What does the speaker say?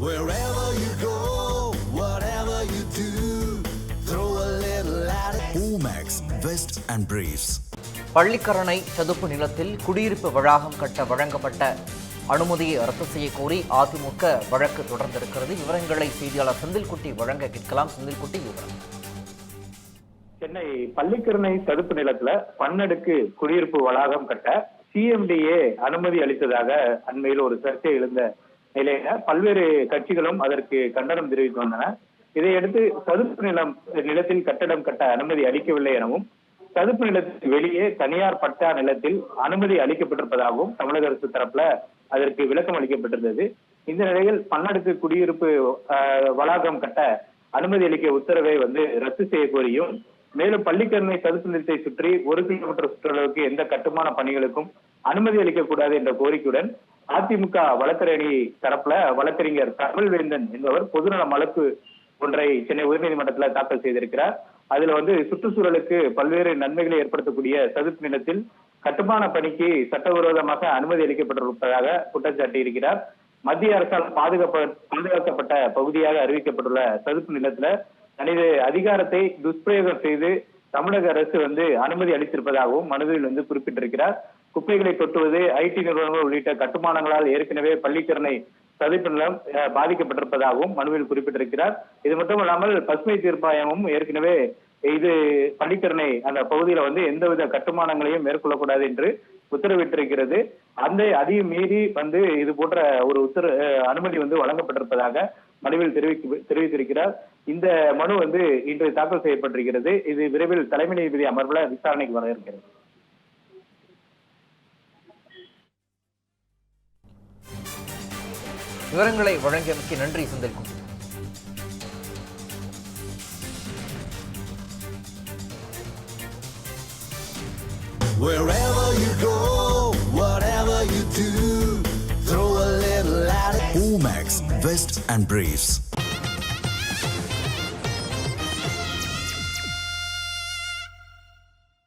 Wherever you go, whatever you do, throw a little at it. Omax, Vest and Briefs. Pallikaranai சதுப்பு நிலத்தில் குடியிருப்பு வளாகம் கட்ட வழங்கப்பட்ட அனுமதியை ரத்து செய்ய கோரி அதிமுக வழக்கு தொடர்ந்திருக்கிறது விவரங்களை செய்தியாளர் செந்தில்குட்டி வழங்க கேட்கலாம் செந்தில்குட்டி விவரம் சென்னை பள்ளிக்கரணை சதுப்பு நிலத்துல பன்னடுக்கு குடியிருப்பு வளாகம் கட்ட சிஎம்டிஏ அனுமதி அளித்ததாக அண்மையில் ஒரு சர்ச்சை எழுந்த நிலையில பல்வேறு கட்சிகளும் அதற்கு கண்டனம் தெரிவித்து வந்தன. இதையடுத்து சதுப்பு நிலம் நிலத்தில் கட்டடம் கட்ட அனுமதி அளிக்கவில்லை எனவும் சதுப்பு நிலத்துக்கு வெளியே தனியார் பட்டா நிலத்தில் அனுமதி அளிக்கப்பட்டிருப்பதாகவும் தமிழக அரசு தரப்புல அதற்கு விளக்கம் அளிக்கப்பட்டிருந்தது. இந்த நிலையில் பன்னடுக்கு குடியிருப்பு வளாகம் கட்ட அனுமதி அளிக்க உத்தரவை வந்து ரத்து செய்ய கோரியும் மேலும் பள்ளிக்கரணை சதுப்பு நிலத்தை சுற்றி ஒரு கிலோமீட்டர் சுற்றளவுக்கு எந்த கட்டுமான பணிகளுக்கும் அனுமதி அளிக்கக்கூடாது என்ற கோரிக்கையுடன் அதிமுக வழக்கறிஞி தரப்புல வழக்கறிஞர் தமிழ்வேந்தன் என்பவர் பொதுநல வழக்கு ஒன்றை சென்னை உயர்நீதிமன்றத்தில் தாக்கல் செய்திருக்கிறார். அதுல வந்து சுற்றுச்சூழலுக்கு பல்வேறு நன்மைகளை ஏற்படுத்தக்கூடிய சதுப்பு நிலத்தில் கட்டுமான பணிக்கு சட்டவிரோதமாக அனுமதி அளிக்கப்பட்டிருப்பதாக குற்றச்சாட்டி இருக்கிறார் மத்திய அரசால் பாதுகாப்ப பாதுகாக்கப்பட்ட பகுதியாக அறிவிக்கப்பட்டுள்ள சதுப்பு நிலத்துல தனது அதிகாரத்தை துஷ்பிரயோகம் செய்து தமிழக அரசு வந்து அனுமதி அளித்திருப்பதாகவும் மனுவில் வந்து குறிப்பிட்டிருக்கிறார். குப்பைகளை கொட்டுவது ஐடி நிறுவனங்கள் உள்ளிட்ட கட்டுமானங்களால் ஏற்கனவே பள்ளிக்கரணை சதுப்பு நிலம் பாதிக்கப்பட்டிருப்பதாகவும் மனுவில் குறிப்பிட்டிருக்கிறார். இது மட்டுமல்லாமல் பசுமை தீர்ப்பாயமும் ஏற்கனவே இது பள்ளிக்கரணை அந்த பகுதியில வந்து எந்தவித கட்டுமானங்களையும் மேற்கொள்ளக்கூடாது என்று உத்தரவிட்டிருக்கிறது. அந்த அதையும் மீறி வந்து இது போன்ற ஒரு உத்தர அஹ், அனுமதி வந்து வழங்கப்பட்டிருப்பதாக மனுவில் தெரிவிக்க தெரிவித்திருக்கிறார். இந்த மனு வந்து இன்று தாக்கல் செய்யப்பட்டிருக்கிறது. இது விரைவில் தலைமை நீதிபதி அமர்வுல விசாரணைக்கு வர இருக்கிறது. விவரங்களை வழங்கியமைக்கு நன்றி செந்தில்குட்டி Wherever you go, whatever you do, throw a little at it. Omax, Vest and Briefs.